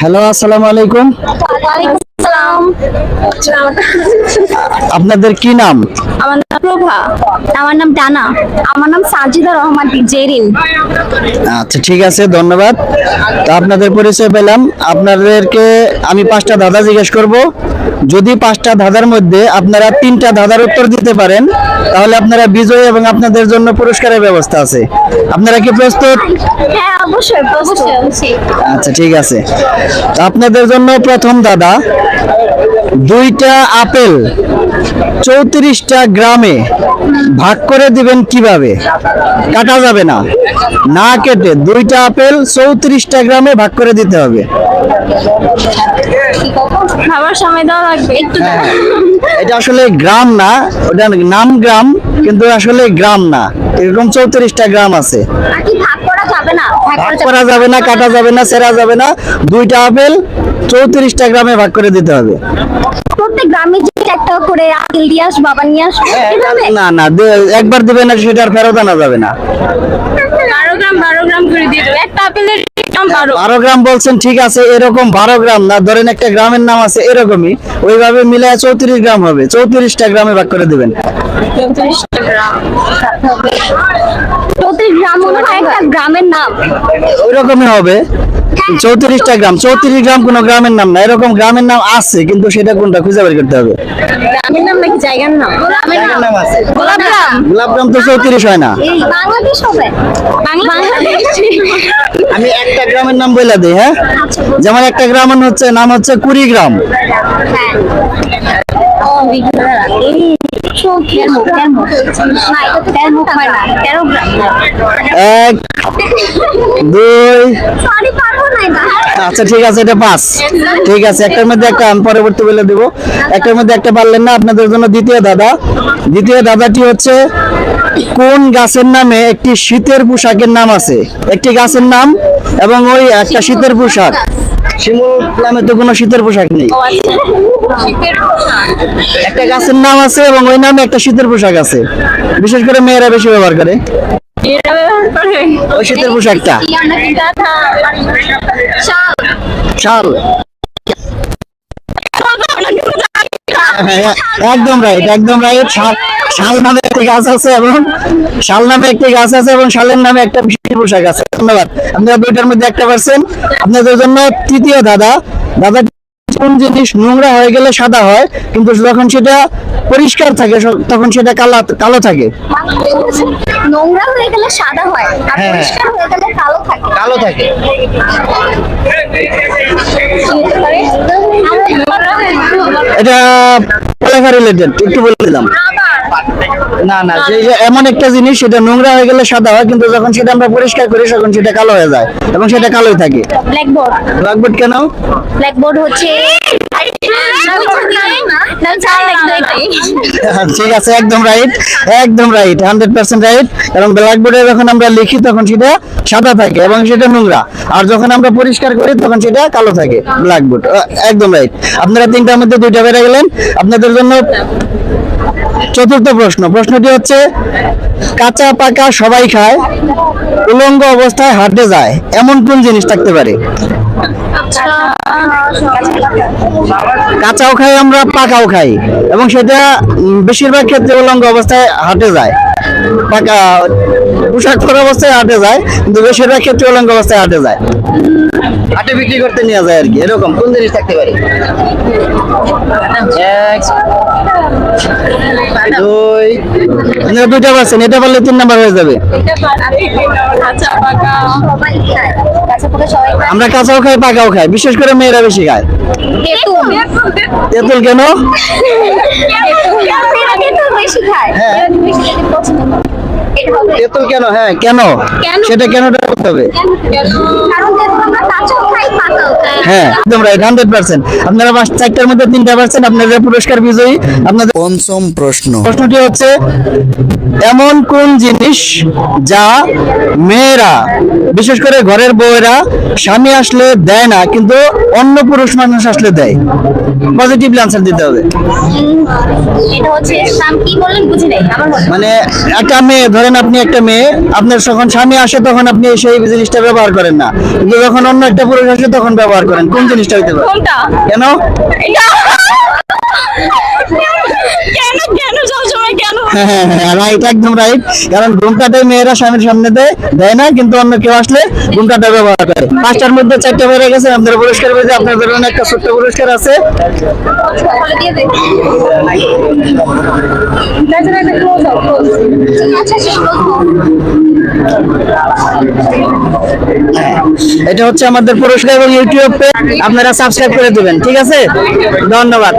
Hello আসসালামু আলাইকুম আপনাদের কি নাম? আমার নাম প্রভা। আমার নাম ডানা। আমার নাম সাজিদা রহমান জেরিন। আচ্ছা ঠিক আছে ধন্যবাদ। তো আপনাদের পরিচয় পেলাম। আপনাদেরকে আমি পাঁচটা ধাঁধা জিজ্ঞেস করব। যদি পাঁচটা ধাঁধার মধ্যে আপনারা তিনটা ধাঁধার উত্তর দিতে পারেন তাহলে আপনারা বিজয়ী এবং আপনাদের জন্য পুরস্কারের ব্যবস্থা আছে। আপনারা কি প্রস্তুত? হ্যাঁ অবশ্যই অবশ্যই আচ্ছা ঠিক আছে। তো আপনাদের জন্য প্রথম দাদা দুইটা আপেল চৌত্রিশটা গ্রামে ভাগ করে দিবেন কীভাবে? কাটা যাবে না। না কেটে দুইটা আপেল চৌত্রিশটা গ্রামে ভাগ করে দিতে হবে। খাবার সময় দেওয়া লাগবে। একটু এটা আসলে গ্রাম না ওটা নাম গ্রাম কিন্তু আসলে গ্রাম না। এরকম চৌত্রিশটা গ্রাম আছে। ভাগ করা যাবে না কাটা যাবে না সেরা যাবে না। দুইটা আপেল চৌত্রিশটা গ্রামে ভাগ করে দিতে হবে। প্রত্যেক গ্রামে যে একটা করে আকিল দিয়ে আস বাবা নিয়ে আস না না একবার দিবে না সেটা আর ফেরত আনা যাবে না। বারো গ্রাম বারো গ্রাম করে দিয়ে দেবে। একটা আপেলের বারো। বারো গ্রাম বলছেন ঠিক আছে এরকম বারো গ্রাম না ধরেন একটা গ্রামের নাম আছে এরকমই ওইভাবে মিলে চৌত্রিশ গ্রাম হবে চৌত্রিশটা গ্রামে ভাগ করে দিবেন। গ্রাম মনে হয় একটা গ্রামের নাম। ওইরকমই হবে। চৌত্রিশটা গ্রাম। চৌত্রিশ গ্রাম কোনো গ্রামের নাম না। এরকম গ্রামের নাম আছে কিন্তু সেটা কোনটা খুঁজে বের করতে হবে? গ্রামের নাম নাকি জায়গার নাম? গ্রামের নাম আছে। গোলাপ গ্রাম। তো চৌত্রিশ হয় না। বাংলাদেশ হবে। বাংলাদেশ। আমি একটা গ্রামের নাম বলে দিই হ্যাঁ? আচ্ছা। যেমন একটা গ্রামের হচ্ছে নাম হচ্ছে কুড়িগ্রাম হ্যাঁ। ও এই তেরো তেরো না এটা তো তেরো না তেরো গ্রাম এক দুই আচ্ছা একটার মধ্যে একটা পরবর্তী একটার মধ্যে একটা পারলেন না, আপনাদের জন্য দ্বিতীয় দাদা। দ্বিতীয় দাদাটি হচ্ছে, কোন গাছের নামে একটি শীতের পোশাকের নাম আছে? একটি গাছের নাম এবং ওই একটা শীতের পোশাক। শিমুল নামে তো কোনো শীতের পোশাক নেই। একটা গাছের নাম আছে এবং ওই নামে একটা শীতের পোশাক আছে। বিশেষ করে মেয়েরা বেশি ব্যবহার করে। ওই শীতের পোশাকটা। শাল। হ্যাঁ, একদম রাইট একদম রাইট শাল। শাল নামে একটি গাছ আছে এবং শাল নামে একটি গাছ আছে এবং শালের নামে একটা বিশেষ পোশাক আছে। ধন্যবাদ। আপনারা দুইটার মধ্যে একটা পারছেন। আপনাদের জন্য তৃতীয় দাদা। দাদা কোন জিনিস নোংরা হয়ে গেলে সাদা হয় কিন্তু যখন সেটা পরিষ্কার থাকে তখন সেটা কালো কালো থাকে। নোংরা হয়ে গেলে সাদা হয় আর হ্যাঁ। পরিষ্কার হয়ে গেলে কালো থাকে। কালো থাকে। এটা পড়ালেখা রিলেটেড একটু বলে দিলাম। না না এমন একটা জিনিস সেটা নোংরা হয়ে গেলে সাদা হয় কিন্তু যখন সেটা আমরা পরিষ্কার করি তখন সেটা কালো হয়ে যায় এবং সেটা কালোই থাকে। ব্ল্যাকবোর্ড ব্ল্যাকবোর্ড কেন? ব্ল্যাকবোর্ড হচ্ছে ঠিক আছে, একদম রাইট একদম রাইট হান্ড্রেড পার্সেন্ট রাইট এবং ব্ল্যাকবোর্ডে যখন আমরা লিখি, তখন সেটা সাদা থাকে এবং সেটা নোংরা। আর যখন আমরা পরিষ্কার করি, তখন সেটা কালো থাকে ব্ল্যাকবোর্ড একদম রাইট আপনারা তিনটার মধ্যে দুইটা বেড়ে গেলেন। আপনাদের জন্য চতুর্থ প্রশ্ন। প্রশ্নটি হচ্ছে, কাঁচা পাকা সবাই খায়, উলঙ্গ অবস্থায় হাঁটে যায়, এমন কোন জিনিস থাকতে পারে? কাঁচাও খাই, আমরা পাকাও খাই। এবং সেটা বেশিরভাগ ক্ষেত্রে উলঙ্গ অবস্থায় হাটে যায়। পাকা পোশাক পরা অবস্থায় হাটে যায়, কিন্তু বেশিরভাগ ক্ষেত্রে উলঙ্গ অবস্থায় হাটে যায়। হাটে বিক্রি করতে নিয়ে যায় আর কি, এরকম। কোন জিনিস থাকতে পারে? আপনারা দুইটা পাচ্ছেন এটা পারলে তিন নাম্বার হয়ে যাবে। আমরা কাঁচাও খাই পাকাও খাই বিশেষ করে মেয়েরা বেশি খায়। তেঁতুল। কেন? হ্যাঁ। তেঁতুল কেন? হ্যাঁ কেন? কেন? সেটা কেনটা করতে হবে? হ্যাঁ একদম রাইট হান্ড্রেড পার্সেন্ট আপনারা চারটার মধ্যে তিনটা পার্সেন্ট আপনাদের পুরস্কার বিজয়ী। আপনাদের পঞ্চম প্রশ্ন। প্রশ্নটি হচ্ছে এমন কোন জিনিস যা মেয়েরা বিশেষ করে ঘরের বউয়েরা স্বামী আসলে দেয় না কিন্তু অন্য পুরুষ মানুষ আসলে দেয়? পজিটিভলি আনসার দিতে হবে। এটা হচ্ছে নাম কি বললেন বুঝি নাই আবার বলেন। মানে একটা মেয়ে ধরেন আপনি একটা মেয়ে আপনার যখন স্বামী আসে তখন আপনি সেই জিনিসটা ব্যবহার করেন না। কিন্তু যখন অন্য একটা পুরুষ আসে তখন ব্যবহার করেন। কোন জিনিসটা হইতে পারে? কোনটা? কেন? এটা কেন কেন কেন হ্যাঁ রাইট একদম রাইট কারণ মেয়েরা স্বামীর দেয় না, কিন্তু অন্য কেউ আসলে ব্যবহার পাঁচটার মধ্যে চারটে গেছে পুরস্কার আপনাদের পুরস্কার আছে। এটা হচ্ছে আমাদের পুরস্কার এবং ইউটিউব আপনারা সাবস্ক্রাইব করে দিবেন, ঠিক আছে? ধন্যবাদ।